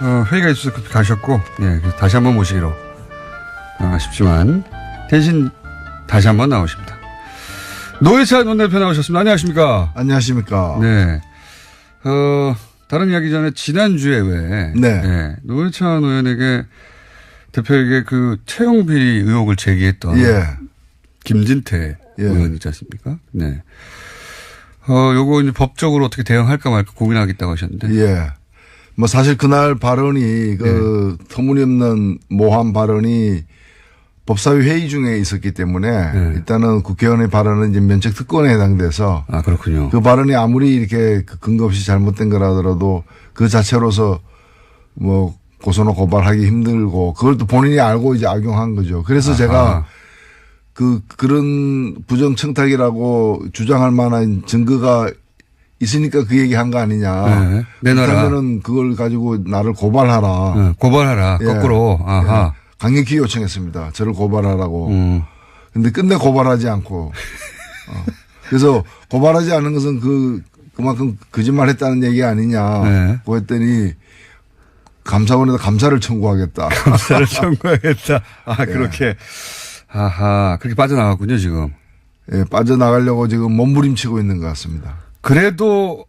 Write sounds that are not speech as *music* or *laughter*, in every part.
어, 회의가 있어서 급히 가셨고, 예, 다시 한번 모시기로 어, 아쉽지만 대신 다시 한번 나오십니다. 노회찬 원내대표 나오셨습니다. 안녕하십니까? 안녕하십니까. 네. 어, 다른 이야기 전에 지난주에 왜 네. 노회찬 의원에게 대표에게 그 채용 비리 의혹을 제기했던 예. 김진태 예. 의원 있지 않습니까? 네. 어, 요거 이제 법적으로 어떻게 대응할까 말까 고민하겠다고 하셨는데. 예. 뭐 사실 그날 발언이 그 네. 터무니없는 모함 발언이 법사위 회의 중에 있었기 때문에 네. 일단은 국회의원의 발언은 이제 면책 특권에 해당돼서 아, 그렇군요. 그 발언이 아무리 이렇게 그 근거 없이 잘못된 거라더라도 그 자체로서 뭐 고소나 고발하기 힘들고 그걸 또 본인이 알고 이제 악용한 거죠. 그래서 아하. 제가 그 그런 부정 청탁이라고 주장할 만한 증거가 있으니까 그 얘기 한 거 아니냐. 네. 내놔라. 그러면은 그걸 가지고 나를 고발하라. 어, 고발하라. 예. 거꾸로. 아하. 예. 강력히 요청했습니다. 저를 고발하라고. 음. 근데 끝내 고발하지 않고. 어. 그래서 고발하지 않은 것은 그, 그만큼 거짓말 했다는 얘기 아니냐. 네. 고 했더니 감사원에다 감사를 청구하겠다. *laughs* 감사를 청구하겠다. 아, 그렇게. 아하. 그렇게 빠져나갔군요, 지금. 예, 빠져나가려고 지금 몸부림치고 있는 것 같습니다. 그래도,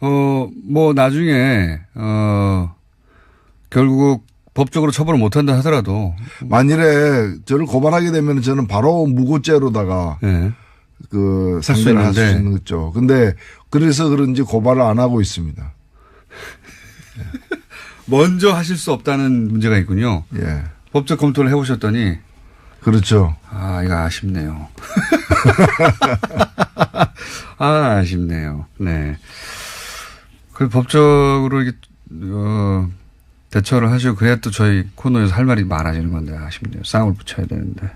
어, 뭐, 나중에, 어, 결국 법적으로 처벌을 못한다 하더라도, 만일에 저를 고발하게 되면 저는 바로 무고죄로다가 예. 그 할수 상대를 할수 있는데. 있는 거죠. 근데 그래서 그런지 고발을 안 하고 있습니다. *laughs* 먼저 하실 수 없다는 문제가 있군요. 예. 법적 검토를 해보셨더니, 그렇죠. 아, 이거 아쉽네요. *laughs* 아, 아쉽네요. 네. 그 법적으로 이게, 어, 대처를 하시고, 그래야 또 저희 코너에서 할 말이 많아지는 건데, 아쉽네요. 쌍을 붙여야 되는데.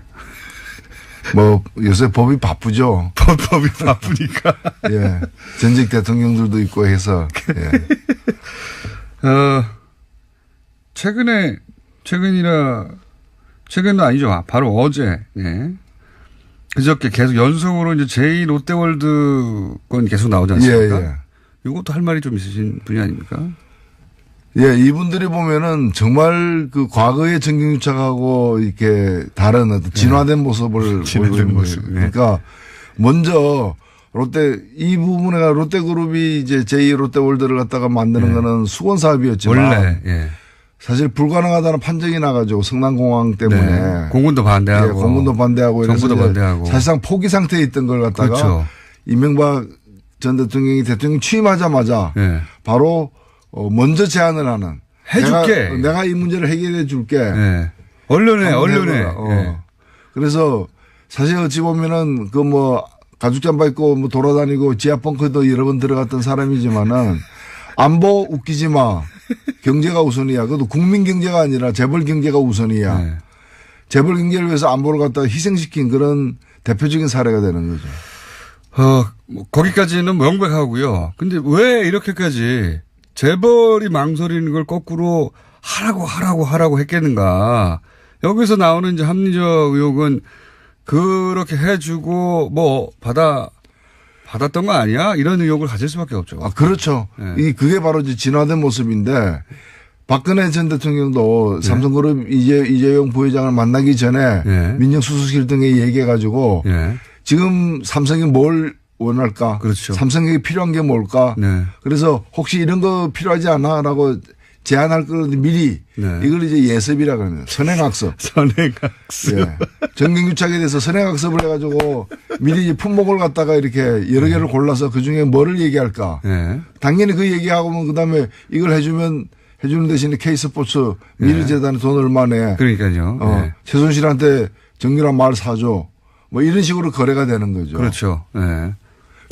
*laughs* 뭐 요새 법이 바쁘죠. *laughs* 법, 법이 바쁘니까. 예. 전직 대통령들도 있고 해서 예. 어, 최근에, 최근이라, 최근은 아니죠. 바로 어제, 예. 그저께 계속 연속으로 이제 제2 롯데월드 건 계속 나오지 않습니까? 예, 예. 이것도 할 말이 좀 있으신 분이 아닙니까? 예, 이분들이 보면은 정말 그 과거의 정경유착하고 이렇게 다른 어떤 진화된 모습을 보이고 *laughs* 네. 진화된 있는 모습, 거예요. 네. 그러니까 먼저 롯데 이 부분에 롯데그룹이 이제 제2 롯데월드를 갖다가 만드는 거는 수건 사업이었지만 네. 원래, 예. 사실 불가능하다는 판정이 나가지고 성남공항 때문에 네. 공군도 반대하고. 예, 공군도 반대하고 정부도 반대하고. 사실상 포기 상태에 있던 걸 갖다가 그렇죠. 이명박 전 대통령이 대통령 취임하자마자 예. 바로 어, 먼저 제안을 하는 해줄게. 내가, 내가 이 문제를 해결해 줄게. 예. 언론에, 언론에. 어. 예. 그래서 사실 어찌 보면은 그 뭐 가죽 잠바 입고 뭐 돌아다니고 지하 벙커도 여러 번 들어갔던 사람이지만은 안보 웃기지 마. 경제가 우선이야. 그것도 국민 경제가 아니라 재벌 경제가 우선이야. 예. 재벌 경제를 위해서 안보를 갖다가 희생시킨 그런 대표적인 사례가 되는 거죠. 어, 뭐 거기까지는 명백하고요. 근데 왜 이렇게까지 재벌이 망설이는 걸 거꾸로 하라고 하라고 하라고 했겠는가. 여기서 나오는 이제 합리적 의혹은 그렇게 해주고 뭐 받아, 받았던 거 아니야? 이런 의혹을 가질 수밖에 없죠. 아, 그렇죠. 네. 이 그게 바로 이제 진화된 모습인데 박근혜 전 대통령도 삼성그룹 이재, 이재용 부회장을 만나기 전에 네. 민정수석실 등에 얘기해 가지고 예. 지금 삼성이 뭘 원할까? 그렇죠. 삼성에게 필요한 게 뭘까? 네. 그래서 혹시 이런 거 필요하지 않아?라고 제안할 거를 미리 네. 이걸 이제 예습이라 그러면 선행학습. *laughs* 선행학습. 예. 정경유착에 대해서 선행학습을 해가지고 미리 이제 품목을 갖다가 이렇게 여러 개를 골라서 그 중에 뭐를 얘기할까? 예. 당연히 그 얘기하고면 그다음에 이걸 해주면 해주는 대신에 K스포츠 미르재단에 돈 얼마 내. 그러니까요. 어, 예. 최순실한테 정유란 말 사줘. 뭐 이런 식으로 거래가 되는 거죠. 그렇죠. 예.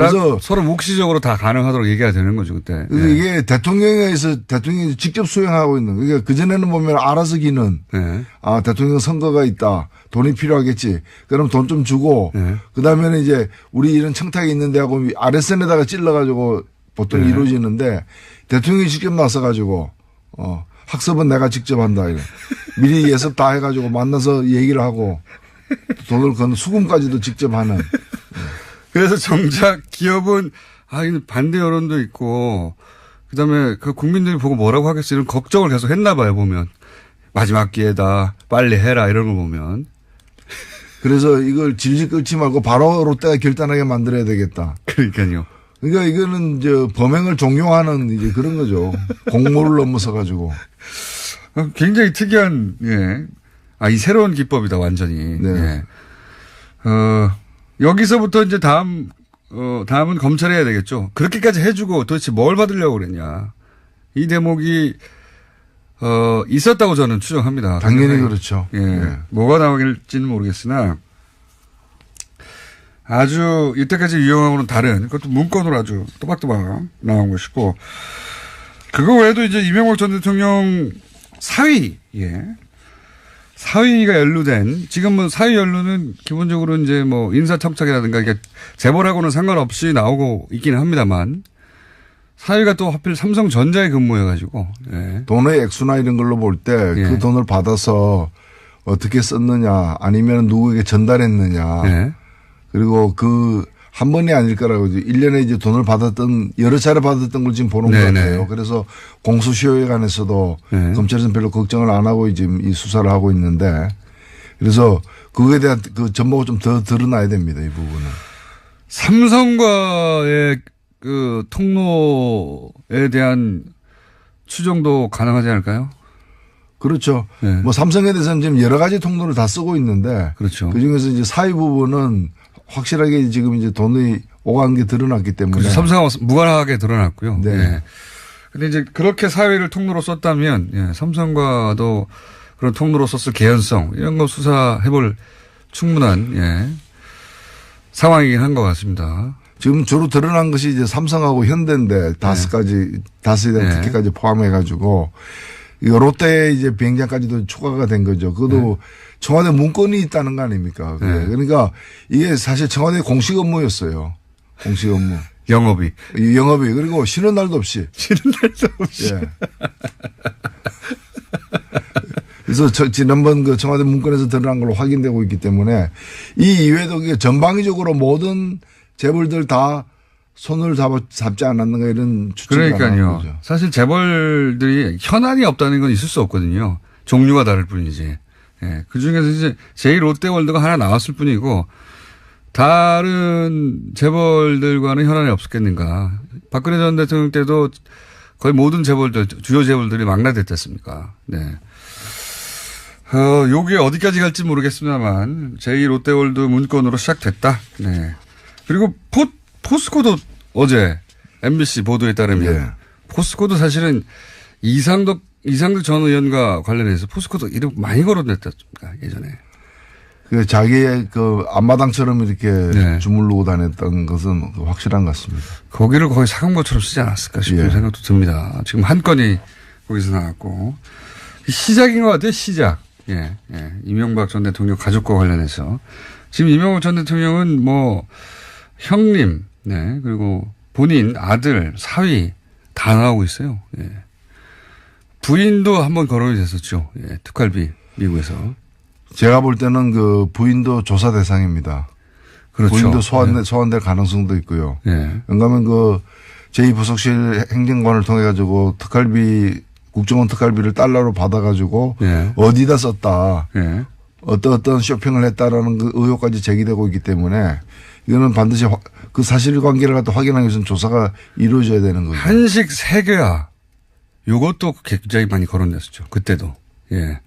그래서 서로 묵시적으로 다 가능하도록 얘기가 되는 거죠, 그때. 예. 이게 대통령에 의해서 대통령이 직접 수행하고 있는. 그러니까 그 전에는 보면 알아서 기는 예. 아, 대통령 선거가 있다. 돈이 필요하겠지. 그럼 돈 좀 주고 네. 그다음에는 이제 우리 이런 청탁이 있는데 하고 아랫선에다가 찔러 가지고 보통 네. 이루어지는데 대통령이 직접 나서 가지고 어, 학습은 내가 직접 한다. 이래. 미리 예습 다 해가지고 만나서 얘기를 하고 돈을 건 수금까지도 직접 하는. 그래서 정작 기업은 아, 이거 반대 여론도 있고 그다음에 그 국민들이 보고 뭐라고 하겠어 이런 걱정을 계속 했나 봐요 보면 마지막 기회다 빨리 해라 이런 거 보면 그래서 이걸 질질 끌지 말고 바로 롯데가 결단하게 만들어야 되겠다. 그러니까요. 그러니까 이거는 이제 범행을 종용하는 이제 그런 거죠. 공모를 넘어서 가지고. 어, 굉장히 특이한 예. 아, 이 새로운 기법이다 완전히. 네. 예. 어, 여기서부터 이제 다음 어, 다음은 검찰이 해야 되겠죠. 그렇게까지 해주고 도대체 뭘 받으려고 그랬냐. 이 대목이 어, 있었다고 저는 추정합니다. 당연히 당연히. 그렇죠. 예. 예. 뭐가 나오길지는 모르겠으나 아주 이때까지 유형하고는 다른 그것도 문건으로 아주 또박또박 나온 것이고 그거 외에도 이제 이명박 전 대통령 사위 예 사위가 연루된 지금은 사위 연루는 기본적으로 이제 뭐 인사청탁이라든가 이게 재벌하고는 상관없이 나오고 있기는 합니다만 사위가 또 하필 삼성전자에 근무해가지고 예. 돈의 액수나 이런 걸로 볼 때그 예. 돈을 받아서 어떻게 썼느냐 아니면 누구에게 전달했느냐 예. 그리고 그 한 번이 아닐 거라고 이제 1년에 이제 돈을 받았던 여러 차례 받았던 걸 지금 보는 네네. 것 같아요. 그래서 공수시효에 관해서도 네. 검찰에서는 별로 걱정을 안 하고 지금 이 수사를 하고 있는데 그래서 그거에 대한 그 전모가 좀 더 드러나야 됩니다. 이 부분은. 삼성과의 그 통로에 대한 추정도 가능하지 않을까요? 그렇죠. 네. 뭐 삼성에 대해서는 지금 여러 가지 통로를 다 쓰고 있는데 그렇죠. 그 중에서 이제 사회 부분은 확실하게 지금 이제 돈이 오간 게 드러났기 때문에 그래서 삼성하고 무관하게 드러났고요. 네. 예. 근데 이제 그렇게 사회를 통로로 썼다면 예, 삼성과도 그런 통로로 썼을 개연성 이런 거 수사해볼 충분한 예, 상황이긴 한 것 같습니다. 지금 주로 드러난 것이 이제 삼성하고 현대인데 다스에 대한 네. 특혜까지 포함해 가지고 이 롯데 이제 비행장까지도 추가가 된 거죠. 그것도 청와대 문건이 있다는 거 아닙니까? 네. 그러니까 이게 사실 청와대 공식 업무였어요. 공식 업무. 영업이 이 영업이 그리고 쉬는 날도 없이. *laughs* 쉬는 날도 없이 예. 그래서 저 지난번 그 청와대 문건에서 드러난 걸로 확인되고 있기 때문에 이 이외에도 전방위적으로 모든 재벌들 다 손을 잡아, 잡지 않았는가 이런 추측이 그러니까요. 사실 재벌들이 현안이 없다는 건 있을 수 없거든요. 종류가 다를 뿐이지. 예. 그 중에서 이제 제1롯데월드가 하나 나왔을 뿐이고 다른 재벌들과는 현안이 없었겠는가. 박근혜 전 대통령 때도 거의 모든 재벌들, 주요 재벌들이 망라됐지 않습니까? 네. 어, 요게 어디까지 갈지 모르겠습니다만 제2 롯데월드 문건으로 시작됐다. 네. 그리고 포, 포스코도 어제 MBC 보도에 따르면 예. 포스코도 사실은 이상덕 이상덕 전 의원과 관련해서 포스코도 이름 많이 거론됐다니까 예전에. 그 자기의 그 앞마당처럼 이렇게 네. 주물르고 다녔던 것은 확실한 것 같습니다. 거기를 거의 사금고처럼 쓰지 않았을까 싶은 예. 생각도 듭니다. 지금 한 건이 거기서 나왔고 시작인 것 같아요. 시작. 예, 예. 이명박 전 대통령 가족과 관련해서 지금 이명박 전 대통령은 뭐 형님, 네 그리고 본인 아들, 사위 다 나오고 있어요. 예. 부인도 한번 거론이 됐었죠. 예, 특활비 미국에서 제가 볼 때는 그 부인도 조사 대상입니다. 그렇죠. 부인도 소환, 소환될 가능성도 있고요. 예. 왜냐하면 그 제2부속실 행정관을 통해 가지고 특활비 국정원 특활비를 달러로 받아가지고 예. 어디다 썼다 예. 어떤 어떤 쇼핑을 했다라는 그 의혹까지 제기되고 있기 때문에 이거는 반드시 화- 그 사실관계를 갖다 확인하기 위해서는 조사가 이루어져야 되는 거죠. 한식 세계화 요것도 굉장히 많이 거론됐었죠. 그때도. 예.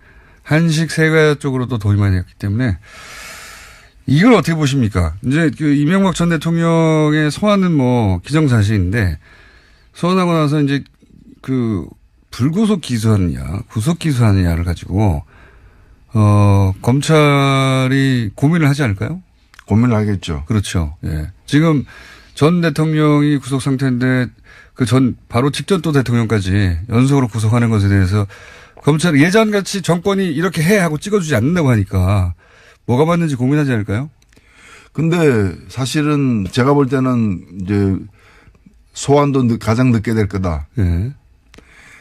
한식 세계화 쪽으로도 도움이 많이 됐기 때문에 이걸 어떻게 보십니까? 이제 그 이명박 전 대통령의 소환은 뭐 기정사실인데 소환하고 나서 이제 그 불구속 기소하느냐, 구속 기소하느냐를 가지고 어 검찰이 고민을 하지 않을까요? 고민을 하겠죠. 그렇죠. 예. 지금 전 대통령이 구속 상태인데 그 전 바로 직전 또 대통령까지 연속으로 구속하는 것에 대해서 검찰이 예전 같이 정권이 이렇게 해 하고 찍어주지 않는다고 하니까 뭐가 맞는지 고민하지 않을까요? 근데 사실은 제가 볼 때는 이제 소환도 늦- 가장 늦게 될 거다. 예.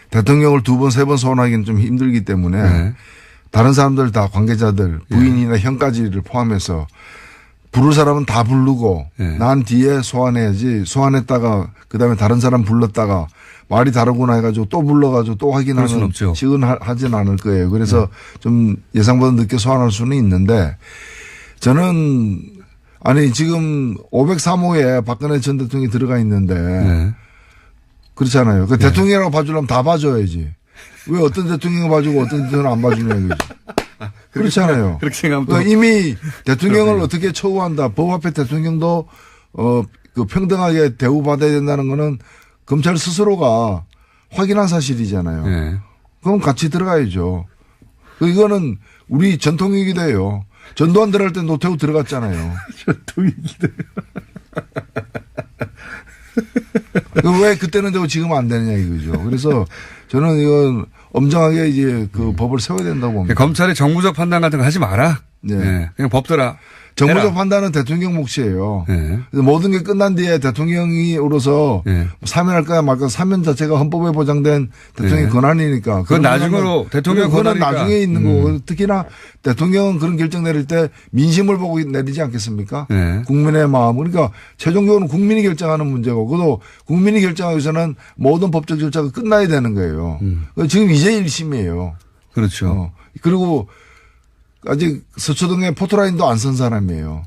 대통령을 두 번, 세 번 소환하기는 좀 힘들기 때문에 네. 다른 사람들 다 관계자들, 부인이나 형까지를 포함해서 부를 사람은 다 부르고 예. 난 뒤에 소환해야지 소환했다가 그다음에 다른 사람 불렀다가 말이 다르구나 해가지고 또 불러가지고 또 확인하는. 네. 식은 하- 하진 않을 거예요. 그래서 좀 예상보다 늦게 소환할 수는 있는데 저는 아니 지금 503호에 박근혜 전 대통령이 들어가 있는데 네. 그렇잖아요. 그 대통령이라고 봐주려면 다 봐줘야지. 왜 어떤 대통령 봐주고 어떤 대통령 안 봐주냐 이거지. *laughs* 그렇잖아요. 그렇게 생각하면 또 그러니까 이미 대통령을 어떻게 처우한다. 법 앞에 대통령도 어, 그 평등하게 대우받아야 된다는 거는 검찰 스스로가 확인한 사실이잖아요. 네. 그럼 같이 들어가야죠. 그 이거는 우리 전통이기도 해요. 전두환 들어갈 때 노태우 들어갔잖아요. *laughs* 전통이기도 그왜 그때는 되고 지금 안 되느냐 이거죠. 그래서 저는 이건 엄정하게 이제 그 음. 법을 세워야 된다고 봅니다. 검찰이 정무적 판단 같은 거 하지 마라. 네. 네. 그냥 법대로. 정부적 해라. 판단은 대통령 몫이에요. 네. 모든 게 끝난 뒤에 대통령이로서 네. 사면할 거야 말까 사면 자체가 헌법에 보장된 대통령의 네. 권한이니까. 그건 나중으로 대통령. 음. 나중에 있는 거고 특히나 대통령은 그런 결정 내릴 때 민심을 보고 내리지 않겠습니까? 네. 국민의 마음. 그러니까 최종적으로 국민이 결정하는 문제고 그도 국민이 결정하기 위해서는 모든 법적 절차가 끝나야 되는 거예요. 음. 지금 이제 1심이에요. 그렇죠. 어. 그리고 아직 서초동에 포토라인도 안 선 사람이에요.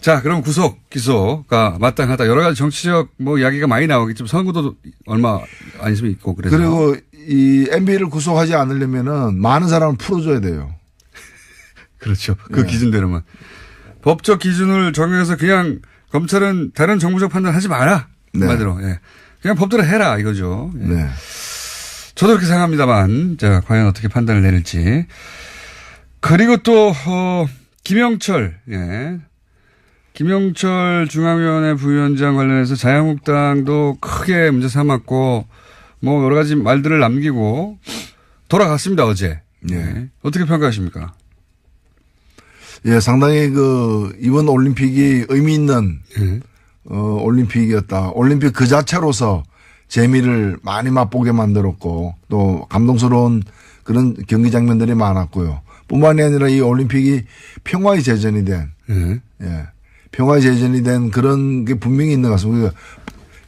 자, 그럼 구속, 기소가 마땅하다. 여러 가지 정치적 뭐 이야기가 많이 나오겠지만 선거도 얼마 안 있으면 있고 그래서. 그리고 이 MB를 구속하지 않으려면은 많은 사람을 풀어줘야 돼요. *laughs* 그렇죠. 그 네. 기준대로만. 법적 기준을 정해서 그냥 검찰은 다른 정부적 판단 하지 마라. 네. 한마디로. 예. 그냥 법대로 해라 이거죠. 예. 네. 저도 그렇게 생각합니다만, 자, 과연 어떻게 판단을 내릴지. 그리고 또, 어, 김영철, 예. 김영철 중앙위원회 부위원장 관련해서 자유한국당도 크게 문제 삼았고, 뭐 여러 가지 말들을 남기고 돌아갔습니다, 어제. 예. 어떻게 평가하십니까? 예, 상당히 그 이번 올림픽이 의미 있는 예. 어, 올림픽이었다. 올림픽 그 자체로서 재미를 많이 맛보게 만들었고 또 감동스러운 그런 경기 장면들이 많았고요. 뿐만이 아니라 이 올림픽이 평화의 제전이 된 예. 예. 평화의 제전이 된 그런 게 분명히 있는 것 같습니다.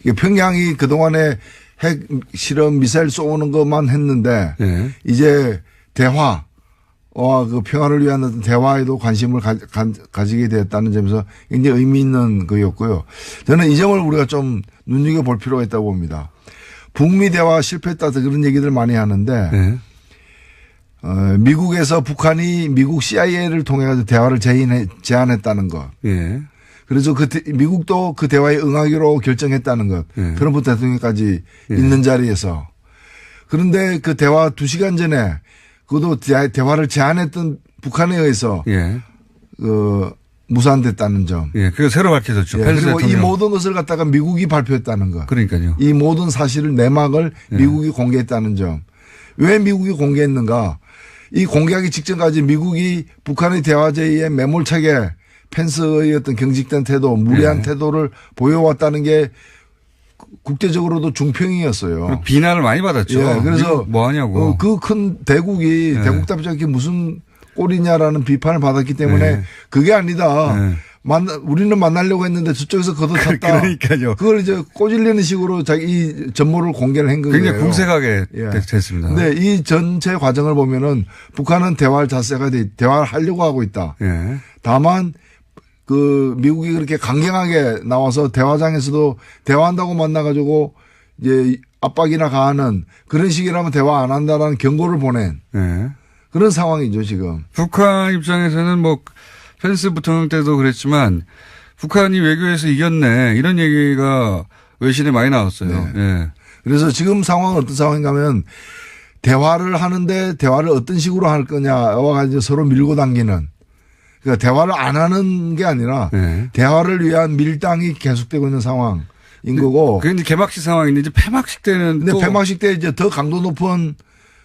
이게 평양이 그동안에 핵 실험 미사일 쏘는 것만 했는데 예. 이제 대화와 그 평화를 위한 어떤 대화에도 관심을 가, 지게 되었다는 점에서 굉장히 의미 있는 거였고요. 저는 이 점을 우리가 좀 눈여겨볼 필요가 있다고 봅니다. 북미 대화 실패했다 그런 얘기들 많이 하는데 예. 어, 미국에서 북한이 미국 CIA를 통해 가지고 대화를 제인해, 제안했다는 것. 예. 그래서 그 대- 미국도 그 대화에 응하기로 결정했다는 것. 예. 트럼프 대통령까지 예. 있는 자리에서. 그런데 그 대화 두 시간 전에 그것도 대- 대화를 제안했던 북한에 의해서 예. 그 무산됐다는 점. 예. 그거 새로 밝혀졌죠. 예, 그리고 이 대통령. 모든 것을 갖다가 미국이 발표했다는 것. 그러니까요. 이 모든 사실을 내막을 예. 미국이 공개했다는 점. 왜 미국이 공개했는가? 이 공개하기 직전까지 미국이 북한의 대화 제의에 매몰차게 펜스의 어떤 경직된 태도, 무리한 예. 태도를 보여왔다는 게 국제적으로도 중평이었어요. 비난을 많이 받았죠. 예, 그래서 뭐 하냐고. 그 큰 대국이 예. 대국답지 않게 무슨 꼴이냐라는 비판을 받았기 때문에 예. 그게 아니다. 예. 만나, 우리는 만나려고 했는데 저쪽에서 걷어찼다. 그러니까요. 그걸 이제 꼬질리는 식으로 자기 이 전모를 공개를 한 거예요. 굉장히 궁색하게 예. 됐- 됐습니다. 근데 이 전체 과정을 보면은 북한은 대화할 자세가 돼, 대화를 하려고 하고 있다. 예. 다만 그 미국이 그렇게 강경하게 나와서 대화장에서도 대화한다고 만나가지고 이제 압박이나 가하는 그런 식이라면 대화 안 한다라는 경고를 보낸 예. 그런 상황이죠 지금. 북한 입장에서는 뭐 펜스 부통령 때도 그랬지만 북한이 외교에서 이겼네 이런 얘기가 외신에 많이 나왔어요. 네. 예. 그래서 지금 상황은 어떤 상황인가 하면 대화를 하는데 대화를 어떤 식으로 할 거냐와 가지고 서로 밀고 당기는 그러니까 대화를 안 하는 게 아니라 예. 대화를 위한 밀당이 계속되고 있는 상황인 거고. 그게 이제 개막식 상황인데 이제 폐막식 때는 근데 또 폐막식 때 이제 더 강도 높은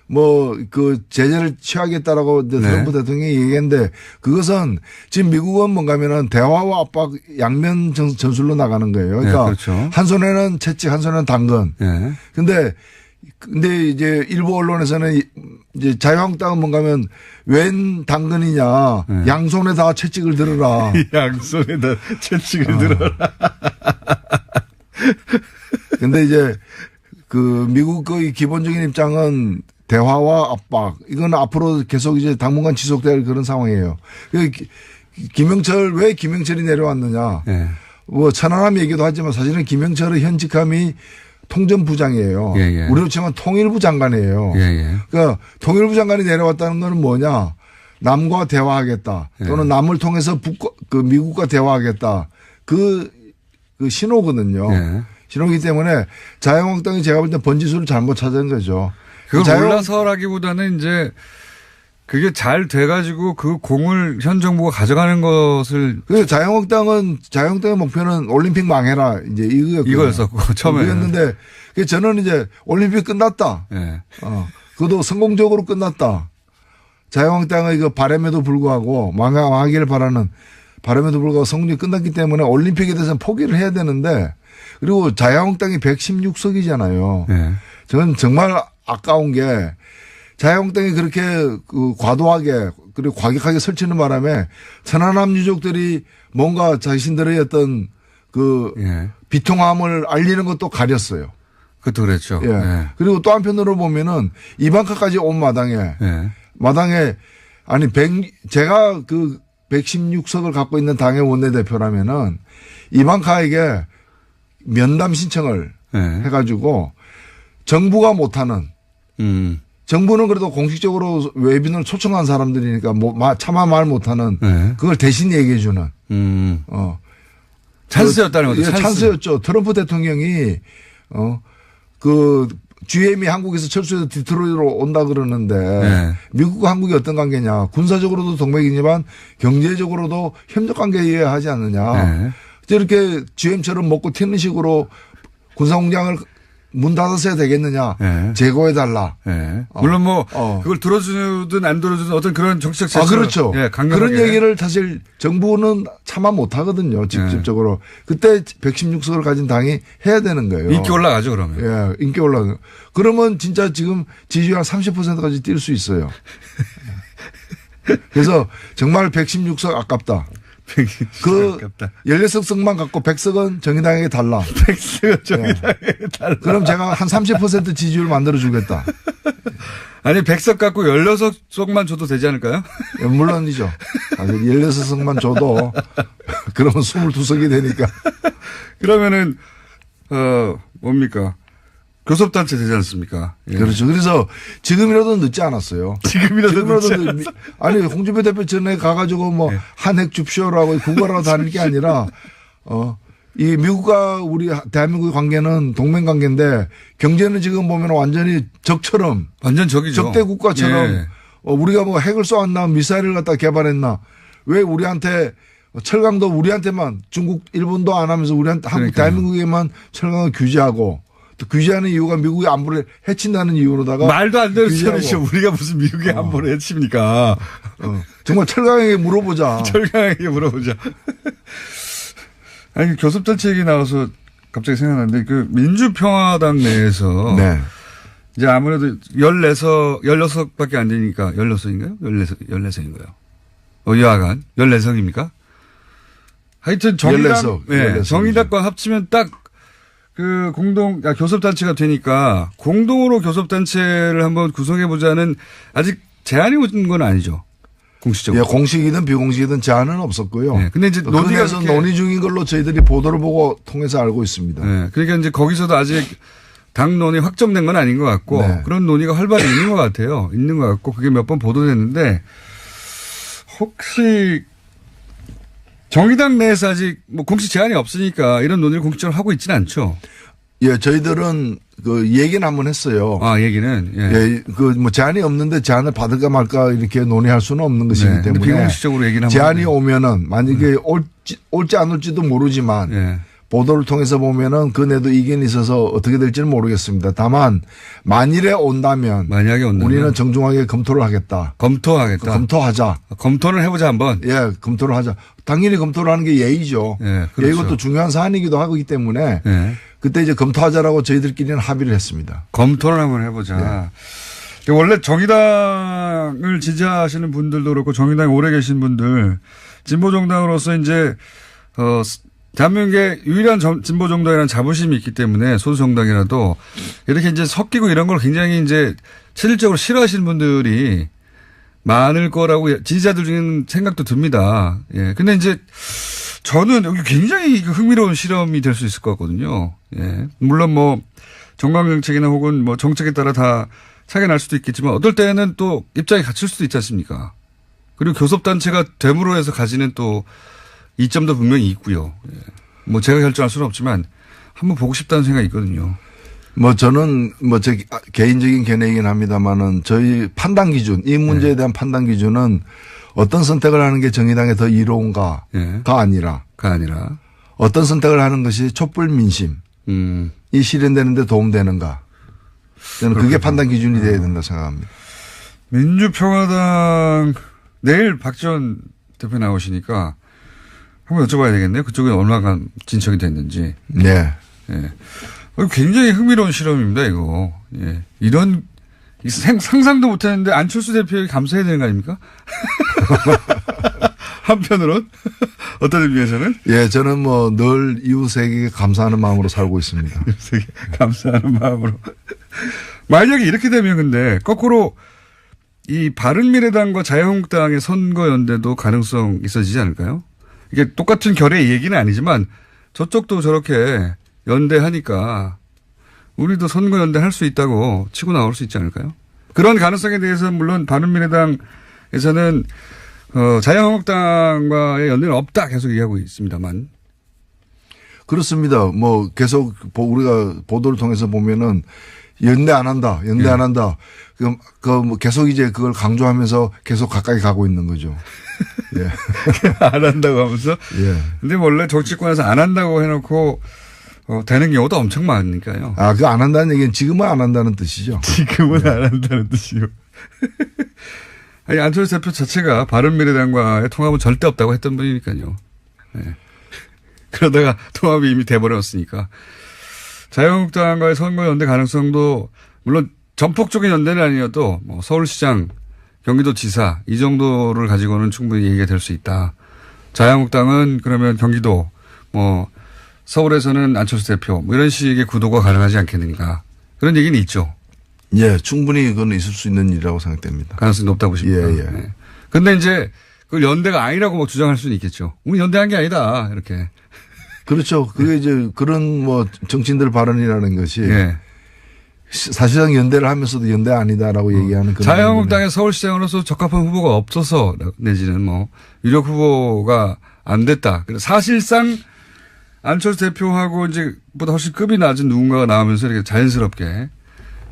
뭐 그 제재를 취하겠다라고 네. 트럼프 대통령이 얘기했는데 그것은 지금 미국은 뭔가면은 대화와 압박 양면 전- 전술로 나가는 거예요. 그러니까 네, 그렇죠. 한 손에는 채찍, 한 손에는 당근. 예. 근데 근데 이제 일부 언론에서는 이- 이제 자유한국당은 뭔가면 웬 당근이냐 네. 양손에 다 채찍을 들어라. *laughs* 양손에 다 채찍을 들어라. *laughs* 근데 이제 그 미국의 기본적인 입장은 대화와 압박 이건 앞으로 계속 이제 당분간 지속될 그런 상황이에요. 그 기- 김영철 왜 김영철이 내려왔느냐? 예. 뭐 천안함 얘기도 하지만 사실은 김영철의 현직함이 통전부장이에요. 예, 예. 우리로 치면 통일부 장관이에요. 예, 예. 그러니까 통일부 장관이 내려왔다는 거는 뭐냐? 남과 대화하겠다. 또는 예. 남을 통해서 북과 그 미국과 대화하겠다. 그, 그 신호거든요. 예. 신호기 때문에 자유한국당이 제가 볼 때 번지수를 잘못 찾은 거죠. 그걸 자유- 몰라서라기보다는 이제 그게 잘 돼가지고 그 공을 현 정부가 가져가는 것을 그래서 자유한국당은 자유한국당의 목표는 올림픽 망해라 이제 이거였거든요. 이거였었고, 처음에는. 이거였는데 그래서 저는 이제 올림픽 끝났다. 예. 어, 그것도 성공적으로 끝났다. 자유한국당의 그 바람에도 불구하고 망하, 망하기를 바라는 바람에도 불구하고 성공이 끝났기 때문에 올림픽에 대해서는 포기를 해야 되는데 그리고 자유한국당이 116석이잖아요. 예. 저는 정말 아까운 게 자유한국당이 그렇게 그 과도하게 그리고 과격하게 설치는 바람에 천안함 유족들이 뭔가 자신들의 어떤 그 예. 비통함을 알리는 것도 가렸어요. 그것도 그랬죠. 예. 예. 그리고 또 한편으로 보면은 이방카까지 온 마당에 예. 마당에 아니 백 제가 그 116석을 갖고 있는 당의 원내대표라면은 이방카에게 면담 신청을 예. 해가지고 정부가 못하는 음. 정부는 그래도 공식적으로 외빈을 초청한 사람들이니까 뭐 마- 차마 말 못하는 네. 그걸 대신 얘기해 주는 음. 어 찬스였다는 거죠. 예, 찬스. 찬스였죠. 트럼프 대통령이 어그 GM이 한국에서 철수해서 디트로이트로 온다 그러는데 네. 미국과 한국이 어떤 관계냐 군사적으로도 동맹이지만 경제적으로도 협력 관계여야 하지 않느냐 네. 이렇게 GM처럼 먹고 튀는 식으로 군사공장을 문 닫았어야 되겠느냐 네. 제거해 달라. 예. 물론 뭐 어. 그걸 들어주든 안 들어주든 어떤 그런 정치적 아, 제스처 그렇죠. 예, 강력하게. 그런 얘기를 사실 정부는 차마 못 하거든요. 직접적으로. 그때 116석을 가진 당이 해야 되는 거예요. 인기 올라가죠 그러면. 예, 인기 올라가. 그러면 진짜 지금 지지율 한 30%까지 뛸 수 있어요. *laughs* 그래서 정말 116석 아깝다. *laughs* 그. 16석만 갖고 100석은 정의당에게 달라. *laughs* 텍스가 정의당에 달라. 그럼 제가 한 30% 지지율 만들어 주겠다. *laughs* 아니 백석 갖고 16석만 줘도 되지 않을까요? 예, 물론이죠. 16석만 줘도 그러면 22석이 되니까. 그러면은 어 뭡니까? 교섭단체 되지 않습니까? 예. 그렇죠. 그래서 지금이라도 늦지 않았어요. 지금이라도 늦지 지금이라도 늦- 아니 홍준표 대표 전에 가가지고 뭐 네. 한핵 줍쇼라고 구걸하러 다닐 게 아니라 어. 이 미국과 우리 대한민국의 관계는 동맹 관계인데 경제는 지금 보면 완전히 적처럼 완전 적이죠. 적대 국가처럼 예. 어, 우리가 뭐 핵을 쏘았나 미사일을 갖다 개발했나 왜 우리한테 철강도 우리한테만 중국 일본도 안 하면서 우리한테 한국 그러니까요. 대한민국에만 철강을 규제하고 또 규제하는 이유가 미국의 안보를 해친다는 이유로다가 말도 안 되는. 소리죠. 우리가 무슨 미국의 안보를 해칩니까? 어, 정말 철강에게 물어보자. *laughs* 철강에게 물어보자. *laughs* 아니 교섭단체 얘기 나와서 갑자기 생각났는데 그 민주평화당 내에서 네. 이제 아무래도 14석, 16석밖에 안 되니까 16석인가요? 14석, 14석인가요? 어, 여하간 14석입니까? 하여튼 정의당, 14석, 네, 14석 이죠. 정의당과 합치면 딱 그 공동, 아, 교섭단체가 되니까 공동으로 교섭단체를 한번 구성해 보자는 아직 제안이 온 건 아니죠. 공식적으로. 예, 공식이든 비공식이든 제한은 없었고요. 네, 근데 이제 그 논의가 그렇게- 논의 중인 걸로 저희들이 보도를 보고 통해서 알고 있습니다. 네, 그러니까 이제 거기서도 아직 당론이 확정된 건 아닌 것 같고 네. 그런 논의가 활발히 있는 것 같아요. 있는 것 같고 그게 몇 번 보도됐는데 혹시 정의당 내에서 아직 뭐 공식 제안이 없으니까 이런 논의를 공식적으로 하고 있지는 않죠. 예, 저희들은 그 얘기는 한번 했어요. 아 얘기는 예. 예, 그뭐 제안이 없는데 제안을 받을까 말까 이렇게 논의할 수는 없는 것이기 네, 때문에 비공식적으로 얘기는 하네요. 오면은 만약에 올지 올지 안 올지도 모르지만 예. 보도를 통해서 보면은 그 내도 이견이 있어서 어떻게 될지는 모르겠습니다. 다만 만일에 온다면 만약에 온다면 우리는 정중하게 검토를 하겠다. 검토하겠다. 검토하자. 검토를 해보자 한번. 예, 검토를 하자. 당연히 검토를 하는 게 예의죠. 예, 그렇죠. 예의가 또 중요한 사안이기도 하기 때문에 예. 그때 이제 검토하자라고 저희들끼리는 합의를 했습니다. 검토를 한번 해보자. 원래 정의당을 지지하시는 분들도 그렇고 정의당에 오래 계신 분들 진보 정당으로서 이제 어 대한민국의 유일한 정- 진보 정당이라는 자부심이 있기 때문에 소수 정당이라도 이렇게 이제 섞이고 이런 걸 굉장히 이제 실질적으로 싫어하시는 분들이 많을 거라고 지지자들 중에는 생각도 듭니다. 예. 근데 이제 저는 여기 굉장히 그 흥미로운 실험이 될 수 있을 것 같거든요. 예. 물론 뭐 정강 정책이나 혹은 뭐 정책에 따라 다 차이가 날 수도 있겠지만 어떨 때는 또 입장이 갇힐 수도 있지 않습니까? 그리고 교섭단체가 됨으로 해서 가지는 또 이점도 분명히 있고요. 예. 뭐 제가 결정할 수는 없지만 한번 보고 싶다는 생각이 있거든요. 뭐 저는 뭐 제 개인적인 견해이긴 합니다만은 저희 판단 기준, 이 문제에 대한 판단 기준은 어떤 선택을 하는 게 정의당에 더 이로운가가 예. 아니라 가 아니라 어떤 선택을 하는 것이 촛불 민심이 음. 실현되는데 도움되는가. 저는 그게 판단 기준이 돼야 된다 생각합니다. 민주평화당 내일 박지원 대표 나오시니까 한번 여쭤봐야 되겠네요. 그쪽에 얼마나 진척이 됐는지. 네. 예. 어, 굉장히 흥미로운 실험입니다, 이거. 예. 이런, 생- 상상도 못 했는데 안철수 대표에게 감사해야 되는 거 아닙니까? *laughs* 한편으론. *laughs* 어떤 의미에서는. 예, 저는 뭐 늘 이웃에게 감사하는 마음으로 살고 있습니다. *laughs* 되게 감사하는 마음으로. 만약에 이렇게 되면 근데 거꾸로 이 바른미래당과 자유한국당의 선거연대도 가능성 있어지지 않을까요? 이게 똑같은 결의 얘기는 아니지만 저쪽도 저렇게 연대하니까 우리도 선거 연대 할 수 있다고 치고 나올 수 있지 않을까요? 그런 가능성에 대해서 물론 바른미래당에서는 어, 자유한국당과의 연대는 없다 계속 얘기하고 있습니다만 그렇습니다. 뭐 계속 보- 우리가 보도를 통해서 보면은 연대 안 한다, 연대 예. 안 한다. 그, 그뭐 계속 이제 그걸 강조하면서 계속 가까이 가고 있는 거죠. 예. *laughs* 안 한다고 하면서 예. 근데 원래 정치권에서 안 한다고 해놓고 어, 되는 경우도 엄청 많으니까요. 아, 그 안 한다는 얘기는 지금은 안 한다는 뜻이죠. 지금은 안 한다는 뜻이요. *laughs* 아니 안철수 대표 자체가 바른미래당과의 통합은 절대 없다고 했던 분이니까요. 네. 그러다가 통합이 이미 돼버렸으니까 자유한국당과의 선거 연대 가능성도 물론 전폭적인 연대는 아니어도 뭐 서울시장, 경기도지사 이 정도를 가지고는 충분히 얘기가 될 수 있다. 자유한국당은 그러면 경기도 뭐 서울에서는 안철수 대표 뭐 이런 식의 구도가 가능하지 않겠는가 그런 얘기는 있죠. 예, 충분히 그건 있을 수 있는 일이라고 생각됩니다. 가능성이 높다고 보십니까? 예, 예. 네. 근데 이제 그 연대가 아니라고 뭐 주장할 수는 있겠죠. 우리 연대한 게 아니다. 이렇게. 그렇죠. 그게 이제 그런 뭐 정치인들 발언이라는 것이 예. 시- 사실상 연대를 하면서도 연대 아니다라고 얘기하는 그런. 자유한국당의 서울시장으로서 적합한 후보가 없어서 내지는 뭐 유력 후보가 안 됐다. 사실상 안철수 대표하고 이제 보다 훨씬 급이 낮은 누군가가 나오면서 이렇게 자연스럽게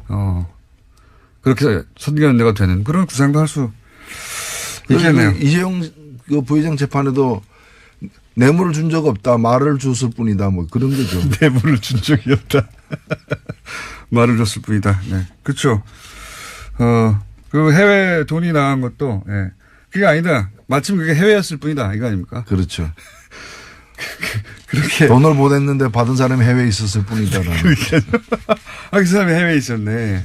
어 그렇게 선거연대가 되는 그런 구상도 할 수 있겠네요. 그 이재용 그 부회장 재판에도 뇌물을 준 적 없다. 말을 줬을 뿐이다. 뭐 그런 거죠. *laughs* 뇌물을 준 적이 없다. *laughs* 말을 줬을 뿐이다. 네. 그렇죠. 어, 그 해외 돈이 나간 것도, 예. 그게 아니다. 마침 그게 해외였을 뿐이다. 이거 아닙니까? 그렇죠. *laughs* 그렇게. 돈을 보냈는데 받은 사람이 해외에 있었을 뿐이다라는. 아, 그 사람이 해외에 있었네.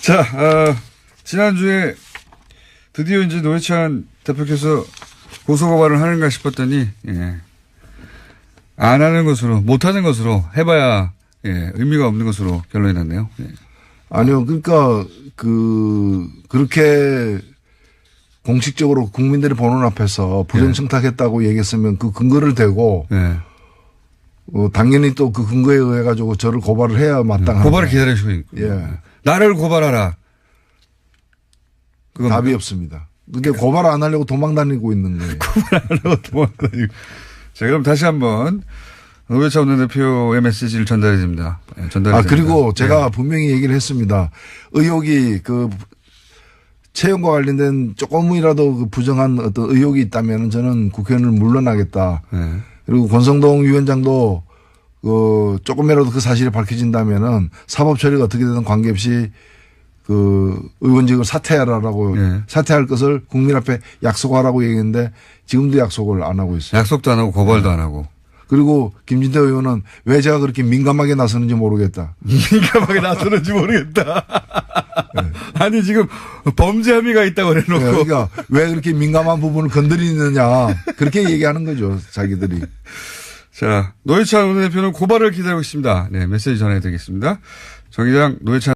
자, 어, 지난주에 드디어 이제 노회찬 대표께서 고소고발을 하는가 싶었더니, 예. 안 하는 것으로, 못 하는 것으로 해봐야, 예, 의미가 없는 것으로 결론이 났네요. 예. 아니요. 그러니까 그 그렇게 공식적으로 국민들이 보는 앞에서 부정청탁했다고 얘기했으면 그 근거를 대고 예. 어, 당연히 또 그 근거에 의해 가지고 저를 고발을 해야 마땅한 고발을 기다리시고 있고. 예. 나를 고발하라. 그건 답이 없습니다. 근데 고발 안 하려고 도망 다니고 있는 거예요. *laughs* 고발하라고 도망 다니고. 자, 그럼 다시 한번 노회찬 원내대표의 메시지를 전달해 드립니다. 예, 전달해 아. 그리고 제가 예. 분명히 얘기를 했습니다. 의혹이 그 채용과 관련된 조금이라도 그 부정한 어떤 의혹이 있다면 저는 국회의원을 물러나겠다. 예. 그리고 권성동 위원장도 그 조금이라도 그 사실이 밝혀진다면은 사법 처리가 어떻게 되든 관계없이 그 의원직을 사퇴하라라고 예. 사퇴할 것을 국민 앞에 약속하라고 얘기했는데 지금도 약속을 안 하고 있어요. 약속도 안 하고 고발도 안 하고. 그리고 김진태 의원은 왜 제가 그렇게 민감하게 나서는지 모르겠다. *laughs* 민감하게 나서는지 모르겠다. 아니 지금 범죄 혐의가 있다고 네, 그래놓고 그러니까 왜 그렇게 민감한 부분을 건드리느냐 그렇게 얘기하는 거죠 자기들이. 자 노회찬 원내대표는 고발을 기다리고 있습니다. 네 메시지 전해드리겠습니다. 정 기장 노회찬